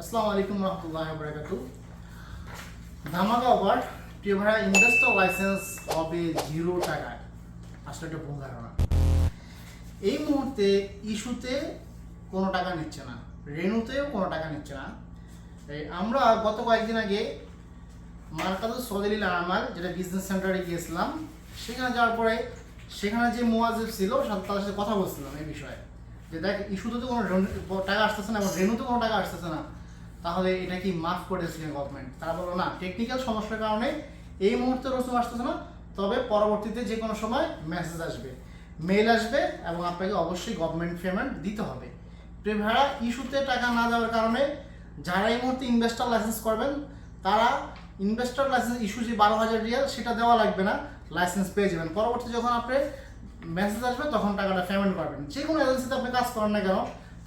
আসসালামু আলাইকুম রহমতুল্লাহ বরাকাতু ধামাকা অফার প্রিয় ইনভেস্টর লাইসেন্স হবে জিরো টাকায় আসলে একটা ভুল ধারণা। এই মুহূর্তে ইস্যুতে কোনো টাকা নিচ্ছে না রেনুতেও কোনো টাকা নিচ্ছে না। আমরা গত কয়েকদিন আগে মার্কাদুল সদলিল আমাল যেটা বিজনেস সেন্টারে গিয়েছিলাম, সেখানে যাওয়ার পরে সেখানে যে মোয়াজিব ছিল তাদের সাথে কথা বলছিলাম এই বিষয়ে। যে দেখ, ইস্যুতে তো কোনো টাকা আসতেছে না এবং রেনুতে কোনো টাকা আসতেছে না। তাহলে এটা কি মাফ করেছে গভর্নমেন্ট তারা বলল, না টেকনিক্যাল সমস্যার কারণে এই মুহূর্তে রসুম আসতেছে না, তবে পরবর্তীতে যে কোনো সময় মেসেজ আসবে। মেল আসবে এবং আপনাকে অবশ্যই গভর্নমেন্ট পেমেন্ট দিতে হবে। প্রিয় ভাড়া ইস্যুতে টাকা না দেওয়ার কারণে যারা এই মুহূর্তে ইনভেস্টার লাইসেন্স করবেন, তারা ইনভেস্টার লাইসেন্স ইস্যু যে বারো হাজার রিয়াল, সেটা দেওয়া লাগবে না লাইসেন্স পেয়ে যাবেন। পরবর্তী যখন আপনি মেসেজ আসবে, তখন টাকাটা পেমেন্ট করবেন। যে কোনো এজেন্সিতে আপনি কাজ করেন না কেন,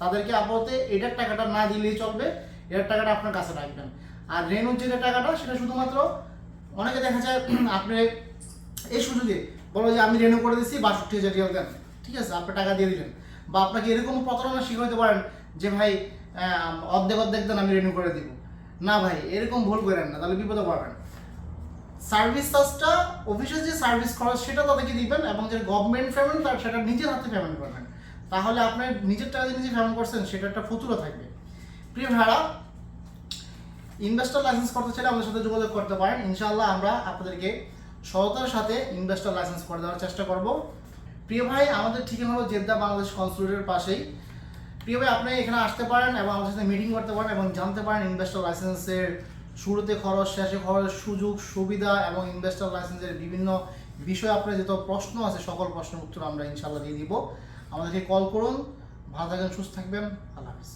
তাদেরকে আপাতত এটার টাকাটা না দিলেই চলবে। এটার টাকাটা আপনার কাছে রাখবেন। আর রেনুর যে টাকাটা, সেটা শুধুমাত্র অনেকে দেখা যায় আপনি এই সুযোগে বলো যে আমি রেনু করে দিচ্ছি বাষট্টি হাজার রিয়াল দেন। ঠিক আছে, আপনি টাকা দিয়ে দিলেন। বা আপনাকে এরকম প্রতারণা শিখে হতে পারেন যে ভাই অর্ধেক অর্ধেক দেন, আমি রেনু করে দিব। না ভাই, এরকম ভুল করেন না, তাহলে বিপদে পড়বেন। সার্ভিস চার্জটা অফিসে যে সার্ভিস খরচ, সেটা তাদেরকে দিবেন এবং যে গভর্নমেন্ট পেমেন্ট তার সেটা নিজের হাতে পেমেন্ট করবেন। তাহলে আপনার নিজের টাকা দিয়ে নিজে পেমেন্ট করছেন, সেটা একটা ফুতুরা থাকবে। প্রিয় ভাড়া ইনভেস্টর লাইসেন্স করতে চাইলে আমাদের সাথে যোগাযোগ করতে পারেন। ইনশাআল্লাহ আমরা আপনাদেরকে সততার সাথে ইনভেস্টর লাইসেন্স করে দেওয়ার চেষ্টা করব। প্রিয় ভাই, আমাদের ঠিকানা হলো জেদ্দা বাংলাদেশ কনসুলেটের পাশেই। প্রিয় ভাই, আপনি এখানে আসতে পারেন এবং আমাদের সাথে মিটিং করতে পারেন এবং জানতে পারেন ইনভেস্টর লাইসেন্সের শুরুতে খরচ, শেষে খরচ, সুযোগ, সুবিধা এবং ইনভেস্টর লাইসেন্সের বিভিন্ন বিষয়ে আপনার যত প্রশ্ন আছে, সকল প্রশ্নের উত্তর আমরা ইনশাআল্লাহ দিয়ে দিব। আমাদেরকে কল করুন। ভালো থাকবেন সুস্থ থাকবেন। আল্লাহ হাফিজ।